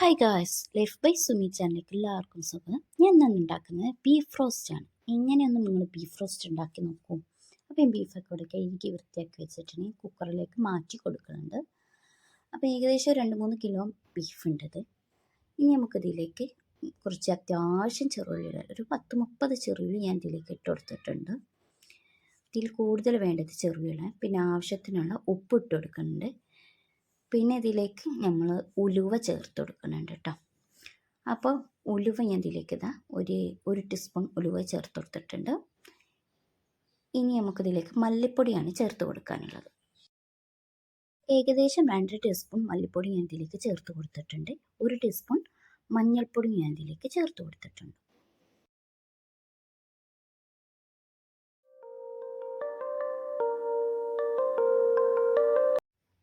Hi guys life by Sumi ചാനലിലേക്ക് എല്ലാവർക്കും സ്വാഗതം. ഞാൻ ഇന്ന് ഉണ്ടാക്കുന്നത് ബീഫ് റോസ്റ്റ് ആണ്. എങ്ങനെയൊന്നും നിങ്ങൾ ബീഫ് റോസ്റ്റ് ഉണ്ടാക്കി നോക്കൂ. അപ്പോൾ ഈ ബീഫൊക്കെ ഇവിടെ കഴുകി വൃത്തിയാക്കി വെച്ചിട്ടുണ്ടെങ്കിൽ കുക്കറിലേക്ക് മാറ്റി കൊടുക്കുന്നുണ്ട്. അപ്പോൾ ഏകദേശം രണ്ട് മൂന്ന് കിലോ ബീഫ് ഉണ്ട് ഇത്. ഇനി നമുക്കിതിലേക്ക് കുറച്ച് അത്യാവശ്യം ചെറുള്ളികൾ ഒരു പത്ത് മുപ്പത് ചെറുള്ളി ഞാൻ ഇതിലേക്ക് ഇട്ട് കൊടുത്തിട്ടുണ്ട്. ഇതിൽ കൂടുതൽ വേണ്ടത് ചെറുള്ളികൾ പിന്നെ ആവശ്യത്തിനുള്ള ഉപ്പ് ഇട്ട് കൊടുക്കുന്നുണ്ട്. പിന്നെ ഇതിലേക്ക് നമ്മൾ ഉലുവ ചേർത്ത് കൊടുക്കുന്നുണ്ട് കേട്ടോ അപ്പോൾ ഉലുവ ഞാൻ ഇതിലേക്ക് ഇതാ ഒരു ഒരു ടീസ്പൂൺ ഉലുവ ചേർത്ത് കൊടുത്തിട്ടുണ്ട്. ഇനി നമുക്കിതിലേക്ക് മല്ലിപ്പൊടിയാണ് ചേർത്ത് കൊടുക്കാനുള്ളത്. ഏകദേശം രണ്ട് ടീസ്പൂൺ മല്ലിപ്പൊടി ഞാൻ ഇതിലേക്ക് ചേർത്ത് കൊടുത്തിട്ടുണ്ട്. ഒരു ടീസ്പൂൺ മഞ്ഞൾപ്പൊടി ഞാൻ ഇതിലേക്ക് ചേർത്ത് കൊടുത്തിട്ടുണ്ട്.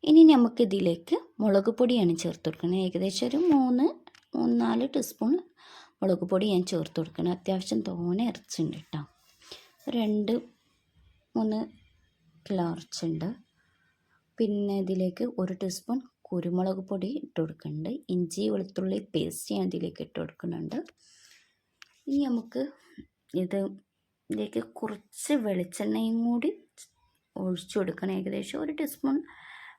ഇനി നമുക്ക് ഇതിലേക്ക് മുളക് പൊടിയാണ് ചേർത്ത് കൊടുക്കുന്നത്. ഏകദേശം ഒരു മൂന്ന് മൂന്ന് നാല് ടീസ്പൂൺ മുളക് പൊടി ഞാൻ ചേർത്ത് കൊടുക്കണം അത്യാവശ്യം തോനെ ഇറച്ചുണ്ട് കേട്ടോ. രണ്ട് മൂന്ന് കിലോ ഇറച്ചുണ്ട് പിന്നെ ഇതിലേക്ക് ഒരു ടീസ്പൂൺ കുരുമുളക് പൊടി ഇട്ട് കൊടുക്കുന്നുണ്ട്. ഇഞ്ചി വെളുത്തുള്ളി പേസ്റ്റ് ഞാൻ ഇതിലേക്ക് ഇട്ട് കൊടുക്കുന്നുണ്ട്. ഇനി നമുക്ക് ഇത് ഇതിലേക്ക് കുറച്ച് വെളിച്ചെണ്ണയും കൂടി ഒഴിച്ചു കൊടുക്കണം. ഏകദേശം ഒരു ടീസ്പൂൺ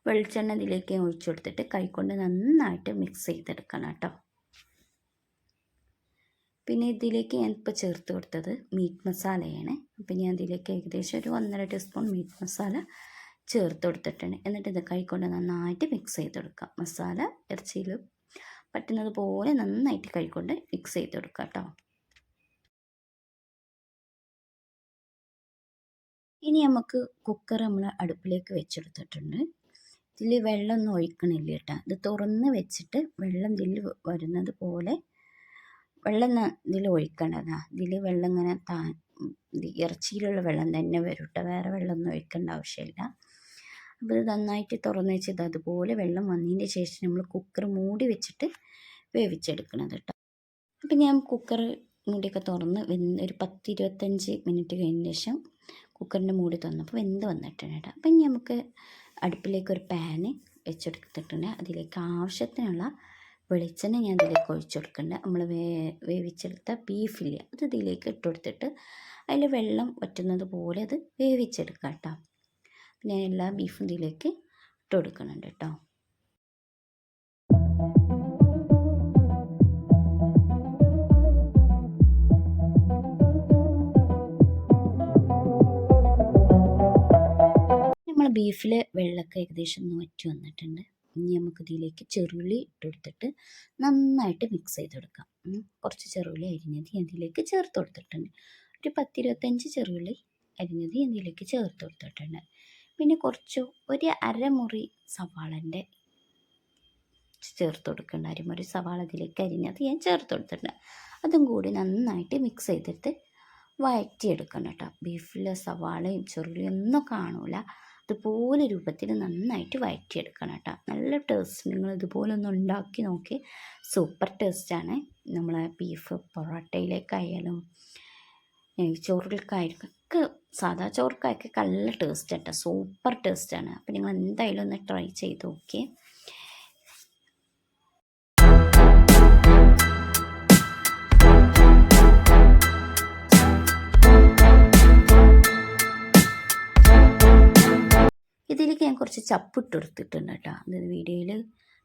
വെളിച്ചെണ്ണ ഇതിലേക്ക് ഒഴിച്ചു കൊടുത്തിട്ട് കൈകൊണ്ട് നന്നായിട്ട് മിക്സ് ചെയ്തെടുക്കണം കേട്ടോ. പിന്നെ ഇതിലേക്ക് ഞാൻ ഇപ്പോൾ ചേർത്ത് കൊടുത്തത് മീറ്റ് മസാലയാണ് അപ്പം ഞാൻ ഇതിലേക്ക് ഏകദേശം ഒരു ഒന്നര ടീസ്പൂൺ മീറ്റ് മസാല ചേർത്ത് കൊടുത്തിട്ടുണ്ട്. എന്നിട്ട് ഇത് കൈകൊണ്ട് നന്നായിട്ട് മിക്സ് ചെയ്തെടുക്കാം. മസാല ഇറച്ചിയിൽ പറ്റുന്നത് പോലെ നന്നായിട്ട് കൈകൊണ്ട് മിക്സ് ചെയ്തെടുക്കാം കേട്ടോ. ഇനി നമുക്ക് കുക്കർ നമ്മൾ അടുപ്പിലേക്ക് വെച്ചെടുത്തിട്ടുണ്ട്. ഇതിൽ വെള്ളമൊന്നും ഒഴിക്കണില്ല കേട്ടോ ഇത് തുറന്ന് വെച്ചിട്ട് വെള്ളം ഇതിൽ വരുന്നത് പോലെ വെള്ളം ഇതിൽ ഒഴിക്കേണ്ടതാണ് ഇതിൽ വെള്ളം ഇങ്ങനെ താ ഇറച്ചിയിലുള്ള വെള്ളം തന്നെ വരും കേട്ടോ വേറെ വെള്ളമൊന്നും ഒഴിക്കേണ്ട ആവശ്യമില്ല. അപ്പോൾ ഇത് നന്നായിട്ട് തുറന്ന് വെച്ചത് അതുപോലെ വെള്ളം വന്നതിന്റെ ശേഷം നമ്മൾ കുക്കർ മൂടി വെച്ചിട്ട് വേവിച്ചെടുക്കണത് കേട്ടോ അപ്പം ഞാൻ കുക്കർ മൂടിയൊക്കെ തുറന്ന് വെന്ത് ഒരു പത്ത് ഇരുപത്തഞ്ച് മിനിറ്റ് കഴിഞ്ഞ ശേഷം കുക്കറിന്റെ മൂടി തുറന്നപ്പോൾ വെന്ത് വന്നിട്ടുണ്ട് കേട്ടോ. അപ്പം നമുക്ക് അടുപ്പിലേക്ക് ഒരു പാന് വെച്ചെടുത്തിട്ടുണ്ട്. അതിലേക്ക് ആവശ്യത്തിനുള്ള വെളിച്ചെണ്ണ ഞാൻ ഇതിലേക്ക് ഒഴിച്ചു കൊടുക്കുന്നുണ്ട്. നമ്മൾ വേ വേവിച്ചെടുത്ത ബീഫില്ലേ അത് ഇതിലേക്ക് ഇട്ട് കൊടുത്തിട്ട് അതിൽ വെള്ളം വറ്റുന്നത് പോലെ അത് വേവിച്ചെടുക്കാം കേട്ടോ. പിന്നെ എല്ലാ ബീഫും ഇതിലേക്ക് ഇട്ട് കൊടുക്കുന്നുണ്ട് കേട്ടോ. ബീഫിൽ വെള്ളമൊക്കെ ഏകദേശം ഒന്ന് വറ്റി വന്നിട്ടുണ്ട്. ഇനി നമുക്ക് ഇതിലേക്ക് ചെറുള്ളി ഇട്ട് കൊടുത്തിട്ട് നന്നായിട്ട് മിക്സ് ചെയ്തെടുക്കാം കുറച്ച് ചെറുള്ളി അരിഞ്ഞത് ഇതിലേക്ക് ചേർത്ത് കൊടുത്തിട്ടുണ്ട്. ഒരു പത്തിരുപത്തഞ്ച് ചെറുള്ളി അരിഞ്ഞത് ഇതിലേക്ക് ചേർത്ത് കൊടുത്തിട്ടുണ്ട്. പിന്നെ കുറച്ച് ഒരു അരമുറി സവാളന്റെ ചേർത്ത് കൊടുക്കേണ്ട. അരമുറി സവാള ഇതിലേക്ക് അരിഞ്ഞത് ഞാൻ ചേർത്ത് കൊടുത്തിട്ടുണ്ട്. അതും കൂടി നന്നായിട്ട് മിക്സ് ചെയ്തിട്ട് വഴറ്റിയെടുക്കണം കേട്ടോ. ബീഫിലെ സവാളയും ചെറുള്ളിയും ഒന്നും കാണൂല. ഇതുപോലെ രൂപത്തിൽ നന്നായിട്ട് വഴറ്റിയെടുക്കണം കേട്ടോ. നല്ല ടേസ്റ്റ് നിങ്ങൾ ഇതുപോലെ ഒന്ന് ഉണ്ടാക്കി നോക്കി. സൂപ്പർ ടേസ്റ്റാണ് നമ്മൾ ബീഫ് പൊറോട്ടയിലേക്കായാലും ചോറുകൾക്കായാലും ഒക്കെ സാധാ ചോറുക്കായൊക്കെ നല്ല ടേസ്റ്റ് കേട്ടോ. സൂപ്പർ ടേസ്റ്റാണ് അപ്പോൾ നിങ്ങൾ എന്തായാലും ഒന്ന് ട്രൈ ചെയ്ത് നോക്കിയേ ഇതിലേക്ക് ഞാൻ കുറച്ച് ചപ്പിട്ട് കൊടുത്തിട്ടുണ്ട് കേട്ടോ. അതായത് വീഡിയോയിൽ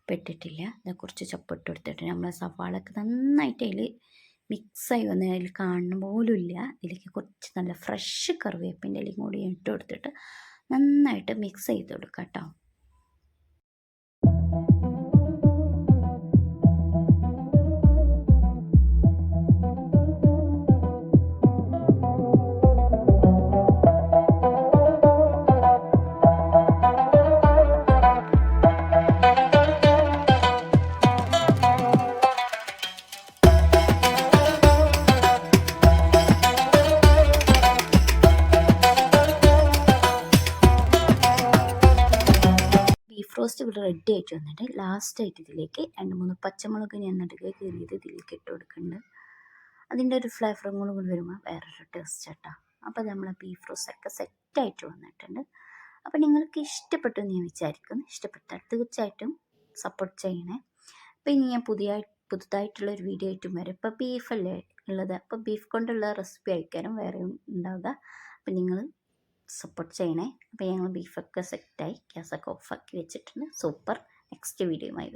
പെട്ടിട്ടില്ല. ഞാൻ കുറച്ച് ചപ്പിട്ട് കൊടുത്തിട്ടുണ്ട് നമ്മളെ സവാളൊക്കെ നന്നായിട്ട് അതിൽ മിക്സായി വന്ന് അതിൽ കാണുന്ന ഇല്ല ഇതിലേക്ക് കുറച്ച് നല്ല ഫ്രഷ് കറിവേപ്പിന്റെ ഇലയും കൂടി ഇട്ട് കൊടുത്തിട്ട് നന്നായിട്ട് മിക്സ് ചെയ്ത് കൊടുക്കാം കേട്ടോ. ഇവിടെ റെഡി ആയിട്ട് വന്നിട്ട് ലാസ്റ്റ് ആയിട്ട് ഇതിലേക്ക് രണ്ട് മൂന്ന് പച്ചമുളക് ഞാൻ നടുക കീറിയത് ഇതിലേക്ക് ഇട്ട് കൊടുക്കുന്നുണ്ട്. അതിന്റെ ഒരു ഫ്ലേവറും കൂടെ കൂടി വരുമ്പോൾ വേറൊരു ടേസ്റ്റ് കേട്ടോ അപ്പോൾ നമ്മളെ ബീഫ് സെറ്റ് സെറ്റായിട്ട് വന്നിട്ടുണ്ട്. അപ്പോൾ നിങ്ങൾക്ക് ഇഷ്ടപ്പെട്ടു എന്ന് ഞാൻ വിചാരിക്കുന്നു. ഇഷ്ടപ്പെട്ടാൽ തീർച്ചയായിട്ടും സപ്പോർട്ട് ചെയ്യണേ. അപ്പോൾ ഇനി ഞാൻ പുതിയ പുതുതായിട്ടുള്ള ഒരു വീഡിയോ ആയിട്ടും വരും. ഇപ്പോൾ ബീഫല്ലേ ഉള്ളത്? അപ്പോൾ ബീഫ് കൊണ്ടുള്ള റെസിപ്പി അയക്കാനും വേറെ ഉണ്ടാവുക. അപ്പോൾ നിങ്ങൾ സപ്പോർട്ട് ചെയ്യണേ. അപ്പോൾ ഞങ്ങൾ ബീഫൊക്കെ സെറ്റായി ഗ്യാസൊക്കെ ഓഫാക്കി വെച്ചിട്ടുണ്ട്. സൂപ്പർ നെക്സ്റ്റ് വീഡിയോയുമായി